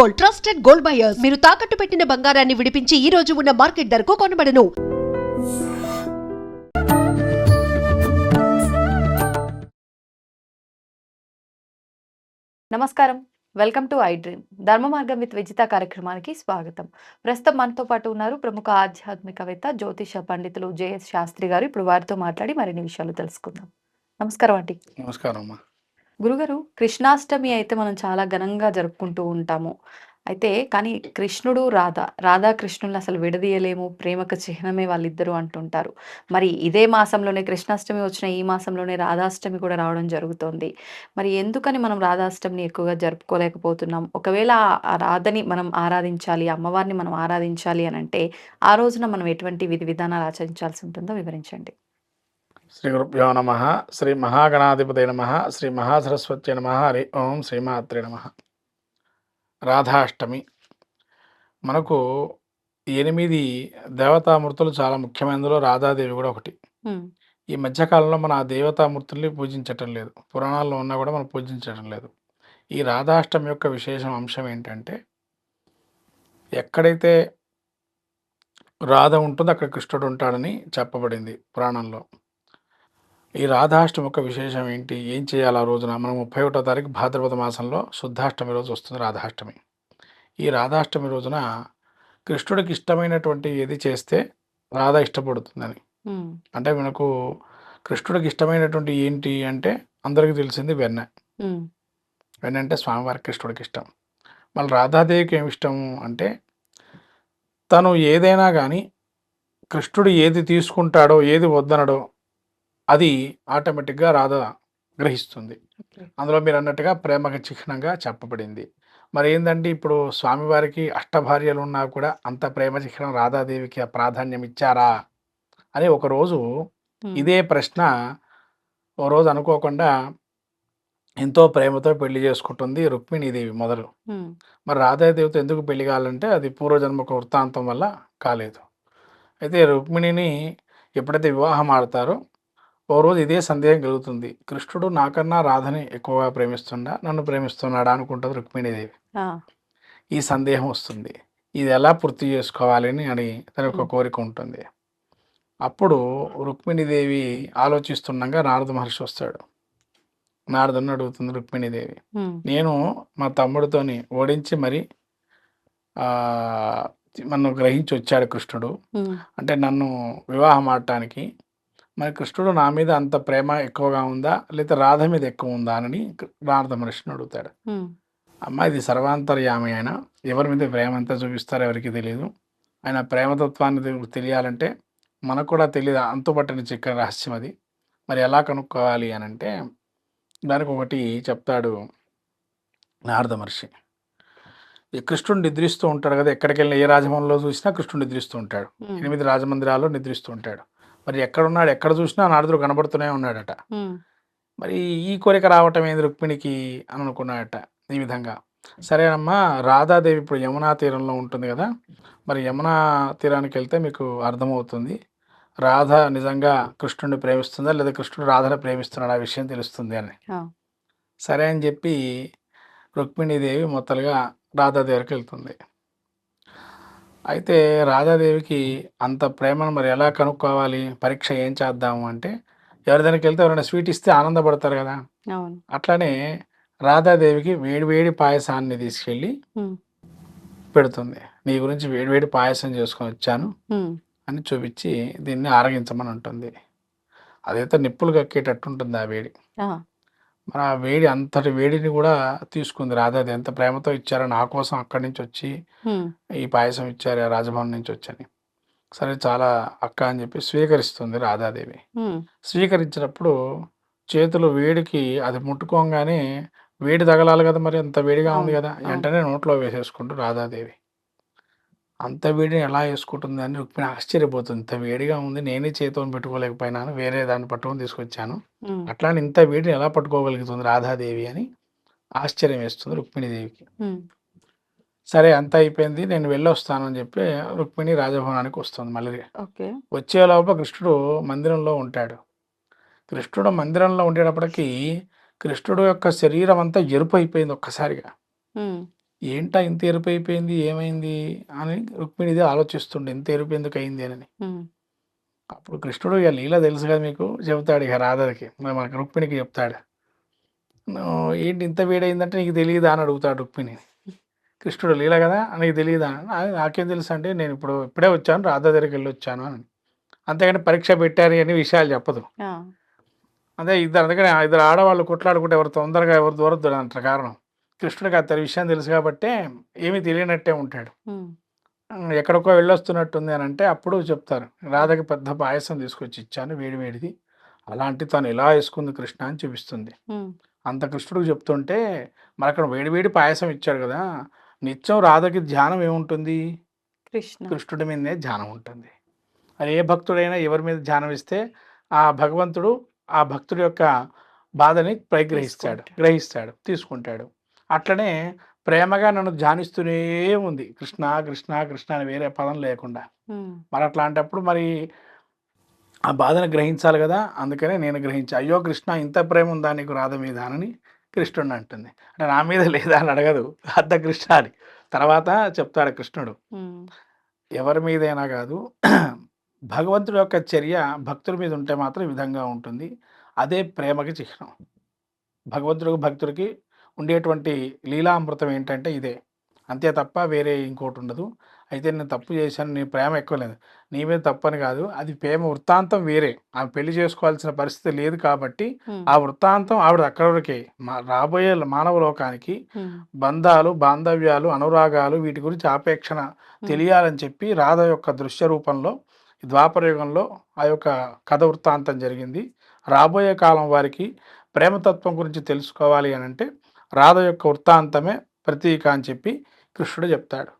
Gold trusted gold buyers. మీరు తాకట్టు పెట్టిన బంగారాన్ని విడిపించి ఈ రోజు ఉన్న మార్కెట్ ధరకు కొనబడను. నమస్కారం. Welcome to I Dream. ధర్మ మార్గం విత్ విజిత కార్యక్రమానికి స్వాగతం. ప్రస్తుతం మనతో పాటు ఉన్నారు ప్రముఖ ఆధ్యాత్మికవేత్త జ్యోతిష పండితులు జేఎస్ శాస్త్రి గారు. ఇప్పుడు వారితో మాట్లాడి మరిన్ని విషయాలు తెలుసుకుందాం. నమస్కారం అండి. నమస్కారం అమ్మా. గురుగారు కృష్ణాష్టమి అయితే మనం చాలా ఘనంగా జరుపుకుంటూ ఉంటాము. అయితే కానీ కృష్ణుడు రాధ రాధాకృష్ణుల్ని అసలు విడదీయలేము ప్రేమకు చిహ్నమే వాళ్ళిద్దరూ అంటుంటారు. మరి ఇదే మాసంలోనే కృష్ణాష్టమి వచ్చిన ఈ మాసంలోనే రాధాష్టమి కూడా రావడం జరుగుతోంది. మరి ఎందుకని మనం రాధాష్టమిని ఎక్కువగా జరుపుకోలేకపోతున్నాం? ఒకవేళ ఆ- ఆ రాధని మనం ఆరాధించాలి అమ్మవారిని మనం ఆరాధించాలి అని అంటే ఆ రోజున మనం ఎటువంటి విధి విధానాలు ఆచరించాల్సి ఉంటుందో వివరించండి. శ్రీ గురుభ్యో నమ శ్రీ మహాగణాధిపతి నమ శ్రీ మహాసరస్వతి నమ హరి ఓం శ్రీమాత్రే నమ. రాధాష్టమి. మనకు ఎనిమిది దేవతామూర్తులు చాలా ముఖ్యమైనదిలో రాధాదేవి కూడా ఒకటి. ఈ మధ్యకాలంలో మన ఆ దేవతామూర్తుల్ని పూజించటం లేదు. పురాణాల్లో ఉన్నా కూడా మనం పూజించటం లేదు. ఈ రాధాష్టమి యొక్క విశేషం అంశం ఏంటంటే ఎక్కడైతే రాధ ఉంటుందో అక్కడ కృష్ణుడు ఉంటాడని చెప్పబడింది పురాణంలో. ఈ రాధాష్టమి యొక్క విశేషం ఏంటి? ఏం చేయాలి ఆ రోజున? మనం ముప్పై ఒకటో తారీఖు భాద్రపద మాసంలో శుద్ధాష్టమి రోజు వస్తుంది రాధాష్టమి. ఈ రాధాష్టమి రోజున కృష్ణుడికి ఇష్టమైనటువంటి ఏది చేస్తే రాధ ఇష్టపడుతుందని. అంటే మనకు కృష్ణుడికి ఇష్టమైనటువంటి ఏంటి అంటే అందరికీ తెలిసింది వెన్న. వెన్న అంటే స్వామివారి కృష్ణుడికి ఇష్టం. మళ్ళీ రాధాదేవికి ఏమి ఇష్టం అంటే తను ఏదైనా కానీ కృష్ణుడు ఏది తీసుకుంటాడో ఏది వద్దనడో అది ఆటోమేటిక్గా రాధ గ్రహిస్తుంది. అందులో మీరు అన్నట్టుగా ప్రేమకు చిహ్నంగా చెప్పబడింది. మరి ఏంటంటే ఇప్పుడు స్వామివారికి అష్టభార్యలు ఉన్నా కూడా అంత ప్రేమ చిహ్నం రాధాదేవికి ఆ ప్రాధాన్యం ఇచ్చారా? అని ఒకరోజు ఇదే ప్రశ్న ఓ రోజు అనుకోకుండా ఎంతో ప్రేమతో పెళ్ళి చేసుకుంటుంది రుక్మిణీదేవి మొదలు. మరి రాధాదేవితో ఎందుకు పెళ్ళి కావాలంటే అది పూర్వజన్మక వృత్తాంతం వల్ల కాలేదు. అయితే రుక్మిణిని ఎప్పుడైతే వివాహం ఆడతారో ఓ రోజు ఇదే సందేహం కలుగుతుంది. కృష్ణుడు నాకన్నా రాధని ఎక్కువగా ప్రేమిస్తుండా? నన్ను ప్రేమిస్తున్నాడా? అనుకుంటుంది రుక్మిణీదేవి. ఈ సందేహం వస్తుంది. ఇది ఎలా పూర్తి చేసుకోవాలని అని తన యొక్క. కోరిక ఉంటుంది. అప్పుడు రుక్మిణీదేవి ఆలోచిస్తుండగా నారద మహర్షి వస్తాడు. నారదుని అడుగుతుంది రుక్మిణీదేవి. నేను మా తమ్ముడితోని ఓడించి మరి ఆ, నన్ను గ్రహించి వచ్చాడు కృష్ణుడు. అంటే నన్ను వివాహం ఆడటానికి మరి కృష్ణుడు నా మీద అంత ప్రేమ ఎక్కువగా ఉందా? లేదా రాధ మీద ఎక్కువ ఉందా? అని నారద మహర్షిని అడుగుతాడు అమ్మ ఇది సర్వాంతర్యామి ఆయన ఎవరి మీద ప్రేమ ఎంత చూపిస్తారో ఎవరికి తెలియదు ఆయన ప్రేమతత్వాన్ని తెలి- తెలియాలంటే మనకు కూడా తెలియదు అంతుపట్టని చిక్కని రహస్యం అది. మరి ఎలా కనుక్కోవాలి అని అంటే దానికి ఒకటి చెప్తాడు నారద మహర్షి కృష్ణుడు నిద్రిస్తూ ఉంటాడు కదా ఎక్కడికి వెళ్ళినా ఏ రాజమంలో చూసినా కృష్ణుడు నిద్రిస్తూ ఉంటాడు. ఎనిమిది రాజమందిరాల్లో నిద్రిస్తూ ఉంటాడు. మరి ఎక్కడున్నాడు ఎక్కడ చూసినా నారదుడు కనబడుతూనే ఉన్నాడట. మరి ఈ కోరిక రావటం ఏంది రుక్మిణికి అని అనుకున్నాడట ఈ విధంగా. సరేనమ్మా రాధాదేవి ఇప్పుడు యమునా తీరంలో ఉంటుంది కదా మరి యమునా తీరానికి వెళ్తే మీకు అర్థమవుతుంది. రాధ నిజంగా కృష్ణుడిని ప్రేమిస్తుందా లేదా కృష్ణుడు రాధను ప్రేమిస్తున్నాడు ఆ విషయం తెలుస్తుంది అని. సరే అని చెప్పి రుక్మిణీదేవి మొత్తలుగా రాధాదేవి దగ్గరికి వెళ్తుంది. అయితే రాధాదేవికి అంత ప్రేమను మరి ఎలా కనుక్కోవాలి? పరీక్ష ఏం చేద్దాము అంటే ఎవరి దగ్గరికి వెళ్తే ఎవరైనా స్వీట్ ఇస్తే ఆనందపడతారు కదా. అవును. అట్లానే రాధాదేవికి వేడి వేడి పాయసాన్ని తీసుకెళ్ళి పెడుతుంది. నీ గురించి వేడి వేడి పాయసం చేసుకొని వచ్చాను అని చూపించి దీన్ని ఆరగించమని ఉంటుంది అదైతే నిప్పులు కక్కేటట్టు ఉంటుంది ఆ వేడి. మరి ఆ వేడి అంతటి వేడిని కూడా తీసుకుంది రాధాదేవి. ఎంత ప్రేమతో ఇచ్చారో నా కోసం అక్కడి నుంచి వచ్చి ఈ పాయసం ఇచ్చారు రాజభవన్ నుంచి వచ్చని. సరే చాలా అక్క అని చెప్పి స్వీకరిస్తుంది రాధాదేవి. స్వీకరించినప్పుడు చేతులు వేడికి అది ముట్టుకోగానే వేడి తగలాలి కదా మరి అంత వేడిగా ఉంది కదా. వెంటనే నోట్లో వేసేసుకుంటూ రాధాదేవి. అంత వేడిని ఎలా వేసుకుంటుంది అని రుక్మిణి ఆశ్చర్యపోతుంది. ఇంత వేడిగా ఉంది నేనే చేతితో పెట్టుకోలేకపోయినాను వేరే దాన్ని పట్టుకొని తీసుకొచ్చాను. ఉమ్, అట్లా అని ఇంత వేడిని ఎలా పట్టుకోగలుగుతుంది రాధాదేవి అని ఆశ్చర్యం వేస్తుంది రుక్మిణీదేవికి. సరే అంతా అయిపోయింది నేను వెళ్ళొస్తాను అని చెప్పి రుక్మిణి రాజభవనానికి వస్తుంది మళ్ళీ. వచ్చే లోపల కృష్ణుడు మందిరంలో ఉంటాడు. కృష్ణుడు మందిరంలో ఉండేటప్పటికీ కృష్ణుడు యొక్క శరీరం అంతా ఎరుపు అయిపోయింది ఒక్కసారిగా. ఏంటా ఇంత ఎరుపు అయిపోయింది? ఏమైంది? అని రుక్మిణిది ఆలోచిస్తుండే ఇంత ఎరుపు ఎందుకు అయింది అని. అప్పుడు కృష్ణుడు ఇక లీల తెలుసు కదా మీకు చెబుతాడు ఇక రాధకి. మనకు రుక్మిణికి చెప్తాడు. "నువ్వు ఏంటి ఇంత వేడైందంటే నీకు తెలియదా? అని అడుగుతాడు రుక్మిణి. కృష్ణుడు లీల కదా నీకు తెలియదా? అని "ఆ, నాకేం తెలుసు అంటే నేను ఇప్పుడు ఇప్పుడే వచ్చాను రాధ దగ్గరికి వెళ్ళి వచ్చాను అని. అంతేగాని పరీక్ష పెట్టారు అని విషయాలు చెప్పదు. అదే ఇద్దరు అందుకని ఇద్దరు ఆడవాళ్ళు కొట్లాడుకుంటే ఎవరు తొందరగా ఎవరు దూరద్దు అంటారు కారణం. కృష్ణుడికి అతని విషయం తెలుసు కాబట్టే ఏమీ తెలియనట్టే ఉంటాడు. ఉమ్, "ఉమ్, ఎక్కడికో వెళ్ళొస్తున్నట్టుంది అని అంటే అప్పుడు చెప్తారు రాధకి పెద్ద పాయసం తీసుకొచ్చి ఇచ్చాను వేడి వేడిది అలాంటి తను ఇలా వేసుకుంది కృష్ణ అని చూపిస్తుంది. అంత కృష్ణుడికి చెప్తుంటే మరి అక్కడ వేడి వేడి పాయసం ఇచ్చాడు కదా నిత్యం రాధకి ధ్యానం ఏముంటుంది? కృష్ణ. కృష్ణుడి మీదనే ధ్యానం ఉంటుంది. అది ఏ భక్తుడైనా ఎవరి మీద ధ్యానం ఇస్తే ఆ భగవంతుడు ఆ భక్తుడి యొక్క బాధని పరిగ్రహిస్తాడు. గ్రహిస్తాడు తీసుకుంటాడు. అట్లనే ప్రేమగా నన్ను ధ్యానిస్తూనే ఉంది. కృష్ణ కృష్ణ కృష్ణ అని వేరే పదం లేకుండా. మరి అట్లాంటప్పుడు మరి ఆ బాధను గ్రహించాలి కదా. అందుకనే నేను గ్రహించా. అయ్యో కృష్ణ ఇంత ప్రేమ ఉందా నీకు రాధ మీద అని కృష్ణుడు అంటుంది. అంటే నా మీద లేదా అని అడగదు. అర్ధ కృష్ణ అని. తర్వాత చెప్తాడు కృష్ణుడు. ఎవరి మీదైనా కాదు. భగవంతుడి యొక్క చర్య భక్తుల మీద ఉంటే మాత్రం విధంగా ఉంటుంది. అదే ప్రేమకి చిహ్నం. భగవంతుడికి భక్తుడికి ఉండేటువంటి లీలామృతం ఏంటంటే ఇదే. అంతే తప్ప వేరే ఇంకోటి ఉండదు. అయితే నేను తప్పు చేశాను నీ ప్రేమ ఎక్కువ లేదు. నీ మీద తప్పని కాదు. అది ప్రేమ వృత్తాంతం వేరే. ఆమె పెళ్ళి చేసుకోవాల్సిన పరిస్థితి లేదు కాబట్టి ఆ వృత్తాంతం ఆవిడ అక్కడ వరకే. మా రాబోయే మానవ లోకానికి బంధాలు బాంధవ్యాలు అనురాగాలు వీటి గురించి ఆపేక్షణ తెలియాలని చెప్పి రాధ యొక్క దృశ్య రూపంలో ఈ ద్వాపర యుగంలో ఆ యొక్క కథ వృత్తాంతం జరిగింది. రాబోయే కాలం వారికి ప్రేమతత్వం గురించి తెలుసుకోవాలి అని అంటే రాధ యొక్క వృత్తాంతమే ప్రతీక అని చెప్పి కృష్ణుడు చెప్తాడు.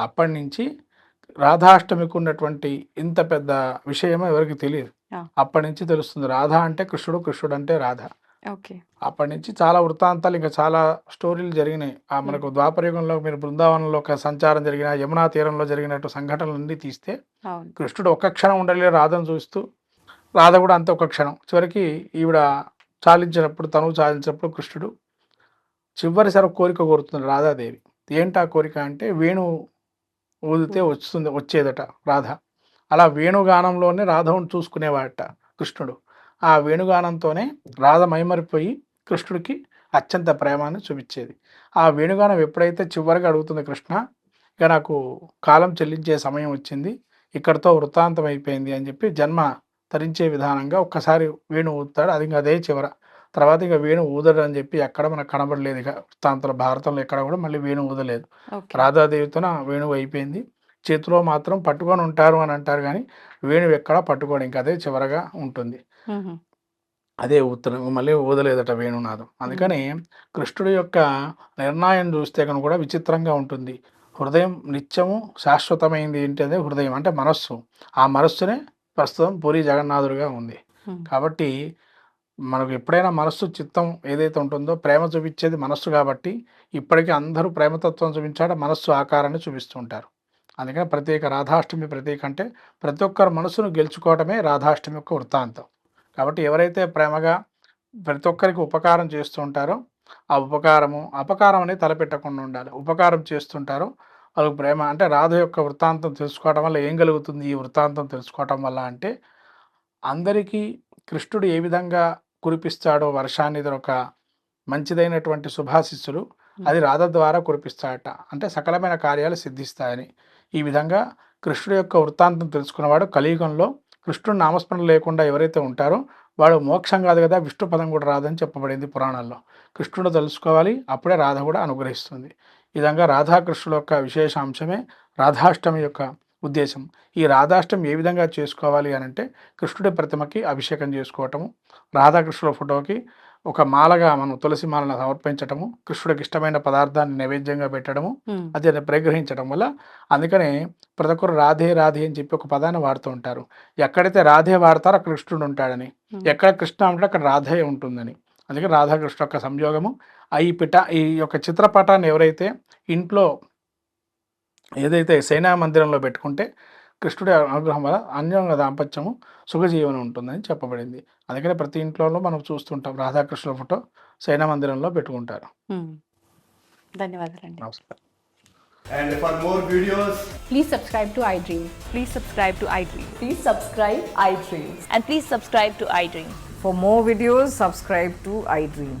అప్పటి నుంచి రాధాష్టమికి ఉన్నటువంటి ఇంత పెద్ద విషయమో ఎవరికి తెలియదు. అప్పటి నుంచి తెలుస్తుంది. రాధ అంటే కృష్ణుడు కృష్ణుడు అంటే రాధ. అప్పటి నుంచి చాలా వృత్తాంతాలు ఇంకా చాలా స్టోరీలు జరిగినాయి. ఆ మనకు ద్వాపరయుగంలో మీరు బృందావనంలో ఒక సంచారం జరిగిన యమునా తీరంలో జరిగినట్టు సంఘటనలన్నీ తీస్తే కృష్ణుడు ఒక్క క్షణం ఉండలే రాధను చూస్తూ. రాధ కూడా అంతే ఒక క్షణం. చివరికి ఈవిడ చాలించినప్పుడు తను చాలించినప్పుడు కృష్ణుడు చివరిసారి కోరిక కోరుతుంది రాధాదేవి. ఏంటి ఆ కోరిక అంటే వేణు ఊదితే వస్తుంది వచ్చేదట రాధ. అలా వేణుగానంలోనే రాధవుని చూసుకునేవాడట కృష్ణుడు. ఆ వేణుగానంతోనే రాధ మైమరిపోయి కృష్ణుడికి అత్యంత ప్రేమాన్ని చూపించేది. ఆ వేణుగానం ఎప్పుడైతే చివరిగా అడుగుతుంది కృష్ణ ఇక నాకు కాలం చెల్లించే సమయం వచ్చింది ఇక్కడితో వృత్తాంతం అయిపోయింది అని చెప్పి జన్మ తరించే విధానంగా ఒక్కసారి వేణు ఊదుతాడు. అది అదే చివర. తర్వాత ఇక వేణు ఊదడు అని చెప్పి ఎక్కడ మనకు కనబడలేదు ఇక వృత్తాంతంలో భారతంలో ఎక్కడ కూడా మళ్ళీ వేణు ఊదలేదు. రాధాదేవితోన వేణువు అయిపోయింది. చేతిలో మాత్రం పట్టుకొని ఉంటారు అని అంటారు కానీ వేణువు ఎక్కడా పట్టుకోడు ఇంకా అదే చివరగా ఉంటుంది. అదే ఉత్తరం మళ్ళీ ఊదలేదట వేణునాదం. అందుకని కృష్ణుడి యొక్క నిర్ణయం చూస్తే కనుక కూడా విచిత్రంగా ఉంటుంది. హృదయం నిత్యము శాశ్వతమైంది ఏంటి అదే హృదయం అంటే మనస్సు. ఆ మనస్సునే ప్రస్తుతం పూరి జగన్నాథుడిగా ఉంది. కాబట్టి మనకు ఎప్పుడైనా మనస్సు చిత్తం ఏదైతే ఉంటుందో ప్రేమ చూపించేది మనస్సు కాబట్టి ఇప్పటికీ అందరూ ప్రేమతత్వం చూపించాడు మనస్సు ఆకారాన్ని చూపిస్తూ ఉంటారు. అందుకని ప్రత్యేక రాధాష్టమి ప్రతీక అంటే ప్రతి ఒక్కరు మనసును గెలుచుకోవటమే రాధాష్టమి యొక్క వృత్తాంతం. కాబట్టి ఎవరైతే ప్రేమగా ప్రతి ఒక్కరికి ఉపకారం చేస్తూ ఉంటారో ఆ ఉపకారము అపకారం అనేది తలపెట్టకుండా ఉండాలి. ఉపకారం చేస్తుంటారో వాళ్ళకు ప్రేమ అంటే రాధ యొక్క వృత్తాంతం తెలుసుకోవడం వల్ల ఏం కలుగుతుంది? ఈ వృత్తాంతం తెలుసుకోవటం వల్ల అంటే అందరికీ కృష్ణుడు ఏ విధంగా కురిపిస్తాడో వర్షాన్ని ఇది ఒక మంచిదైనటువంటి శుభాశిస్సులు అది రాధ ద్వారా కురిపిస్తాడట. అంటే సకలమైన కార్యాలు సిద్ధిస్తాయని. ఈ విధంగా కృష్ణుడు యొక్క వృత్తాంతం తెలుసుకున్నవాడు కలియుగంలో కృష్ణుడు నామస్మరణ లేకుండా ఎవరైతే ఉంటారో వాడు మోక్షం కాదు కదా విష్ణు పదం కూడా రాదని చెప్పబడింది పురాణాల్లో. కృష్ణుడు తెలుసుకోవాలి అప్పుడే రాధ కూడా అనుగ్రహిస్తుంది. ఈ విధంగా రాధాకృష్ణుల యొక్క విశేష అంశమే రాధాష్టమి యొక్క ఉద్దేశం. ఈ రాధాష్టమి ఏ విధంగా చేసుకోవాలి అని అంటే కృష్ణుడి ప్రతిమకి అభిషేకం చేసుకోవటము రాధాకృష్ణుల ఫోటోకి ఒక మాలగా మనం తులసి మాలను సమర్పించటము కృష్ణుడికి ఇష్టమైన పదార్థాన్ని నైవేద్యంగా పెట్టడము అదే పరిగ్రహించడం వల్ల అందుకనే ప్రతి ఒక్కరు రాధే రాధే అని చెప్పి ఒక పదాన్ని వాడుతూ ఉంటారు. ఎక్కడైతే రాధే వాడతారో అక్కడ కృష్ణుడు ఉంటాడని. ఎక్కడ కృష్ణ ఉంటే అక్కడ రాధే ఉంటుందని. అందుకే రాధాకృష్ణ యొక్క సంయోగము ఈ పిట ఈ యొక్క చిత్రపటాన్ని ఎవరైతే ఇంట్లో ఏదైతే సేనా మందిరంలో పెట్టుకుంటే కృష్ణుడి అనుగ్రహం వల్ల అన్యోన్య దాంపత్యము సుఖజీవనం ఉంటుందని చెప్పబడింది. అందుకనే ప్రతి ఇంట్లో మనం చూస్తుంటాం. రాధాకృష్ణుల ఫోటో సేనా మందిరంలో పెట్టుకుంటారు. ధన్యవాదాలండి. For more videos please subscribe to I Dream please subscribe to I Dream please subscribe I Dream and please subscribe to I Dream for more videos subscribe to I Dream